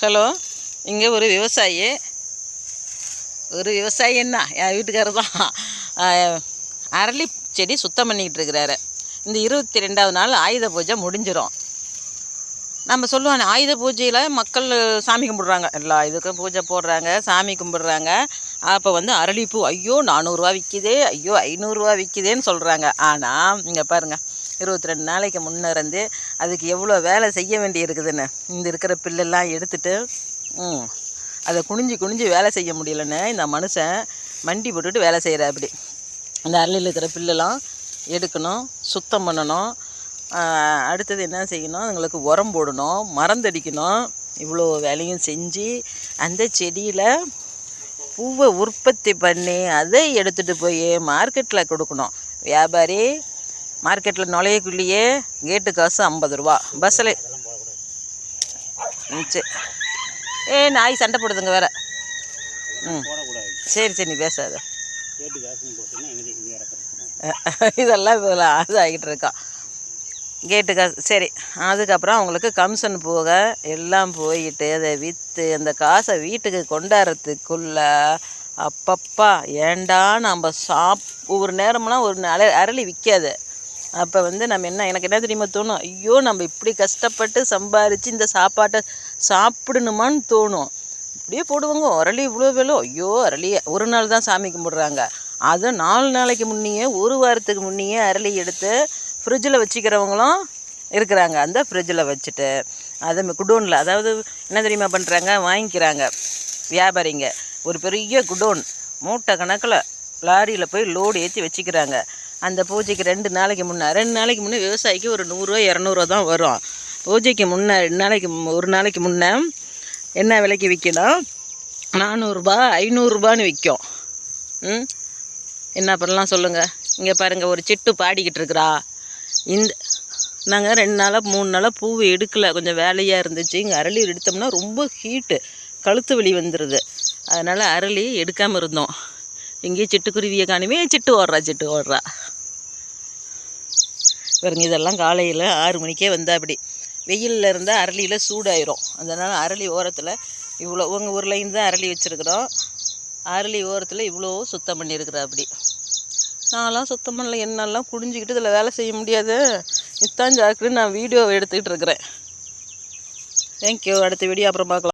Hello இங்கே ஒரு விவசாயி. ஒரு விவசாயி என்ன? என் வீட்டுக்காரர் தான். அரளி செடி சுத்தம் பண்ணிக்கிட்டு இருக்கிறாரு. இந்த இருபத்தி ரெண்டாவது நாள் ஆயுத பூஜை முடிஞ்சிடும் நம்ம சொல்லுவாங்க ஆயுத பூஜையில் மக்கள் சாமி கும்பிட்றாங்க. எல்லா இதுக்கும் பூஜை போடுறாங்க சாமி கும்பிட்றாங்க. அப்போ வந்து அரளிப்பூ ஐயோ நானூறுரூவா விற்கிதே ஐயோ ஐநூறுரூவா விற்கிதேன்னு சொல்கிறாங்க ஆனால் இங்கே பாருங்கள் இருபத்தி ரெண்டு நாளைக்கு முன்னே இருந்து அதுக்கு எவ்வளோ வேலை செய்ய வேண்டி இருக்குதுன்னு இந்த இருக்கிற பில்லெல்லாம் எடுத்துட்டு ம் அதை குனிஞ்சு குனிஞ்சு வேலை செய்ய முடியலன்னு இந்த மனுஷன் மண்டி போட்டுட்டு வேலை செய்கிற அப்படி. அந்த அரளியில் இருக்கிற பில்லெல்லாம் எடுக்கணும் சுத்தம் பண்ணணும். அடுத்தது என்ன செய்யணும்? அதுங்களுக்கு உரம் போடணும் மறந்தடிக்கணும். இவ்வளோ வேலையும் செஞ்சு அந்த செடியில் பூவை உற்பத்தி பண்ணி அதை எடுத்துகிட்டு போய் மார்க்கெட்டில் கொடுக்கணும். வியாபாரி மார்க்கெட்டில் நுழையக்குள்ளேயே கேட்டு காசு ஐம்பது ரூபா. பஸ்ஸில். ம் சரி ஏ நாய் சண்டை போடுதுங்க வேற. ம். சரி சரி நீ பேசாத. இதெல்லாம் இதெல்லாம் அது ஆகிட்டு இருக்கான் கேட்டு காசு சரி அதுக்கப்புறம் அவங்களுக்கு கமிஷன் போக எல்லாம் போயிட்டு அதை விற்று அந்த காசை வீட்டுக்கு கொண்டாடுறதுக்குள்ள அப்பப்பா ஏண்டா நம்ம சாப் ஒரு நேரம்லாம் ஒரு நாள் அரளி விற்காது அப்போ வந்து நம்ம என்ன எனக்கு என்ன தெரியுமா தோணும்? ஐயோ நம்ம இப்படி கஷ்டப்பட்டு சம்பாரித்து இந்த சாப்பாட்டை சாப்பிடணுமான்னு தோணும். இப்படியே போடுவாங்க அரளி இவ்வளோ வேலை? ஐயோ அரளி ஒரு நாள் தான் சாமி கும்பிட்றாங்க. அதை நாலு நாளைக்கு முன்னையே ஒரு வாரத்துக்கு முன்னையே அரளி எடுத்து ஃப்ரிட்ஜில் வச்சுக்கிறவங்களும் இருக்கிறாங்க. அந்த ஃப்ரிட்ஜில் வச்சுட்டு அதை குடோனில் அதாவது என்ன தெரியுமா பண்ணுறாங்க வாங்கிக்கிறாங்க. வியாபாரிங்க. ஒரு பெரிய குடோன் மூட்டை கணக்கில் லாரியில் போய் லோடு ஏற்றி வச்சுக்கிறாங்க. அந்த பூஜைக்கு ரெண்டு நாளைக்கு முன்னே ரெண்டு நாளைக்கு முன்னே விவசாயிக்கு ஒரு நூறுரூவா இரநூறுவா தான் வரும். பூஜைக்கு முன்னே ரெண்டு நாளைக்கு ஒரு நாளைக்கு முன்னே என்ன விலைக்கு விற்கணும்? நானூறுரூபா ஐநூறுரூபான்னு விற்கும் ம்? என்ன பண்ணலாம் சொல்லுங்கள் இங்கே பாருங்கள் ஒரு சிட்டு பாடிக்கிட்டு இருக்கிறா. இந்த நாங்கள் ரெண்டு நாளாக மூணு நாளாக பூ எடுக்கலை. கொஞ்சம் வேலையாக இருந்துச்சு. இங்கே அரளி எடுத்தோம்னா ரொம்ப ஹீட்டு கழுத்து வலி வந்துடுது அதனால் அரளி எடுக்காமல் இருந்தோம். எங்கேயே சிட்டுக்குருவியை காணுமே சிட்டு ஓடுறா சிட்டு ஓடுறா. பாருங்க இதெல்லாம் காலையில் ஆறு மணிக்கே வந்தால் அப்படி வெயிலில் இருந்தால் அரளியில் சூடாயிரும். அதனால் அரளி ஓரத்தில் இவ்வளோ உங்கள் ஊர்லேயும் தான் அரளி வச்சுருக்குறோம். அரளி ஓரத்தில் இவ்வளோ சுத்தம் பண்ணியிருக்கிறா அப்படி நான்லாம் சுத்தம் பண்ணல என்னெல்லாம் குடிஞ்சிக்கிட்டு இதில் வேலை செய்ய முடியாது. இத்தான் ஜாக்குன்னு நான் வீடியோ எடுத்துக்கிட்டு இருக்கிறேன். தேங்க்யூ அடுத்த வீடியோ அப்புறம் பார்க்கலாம்.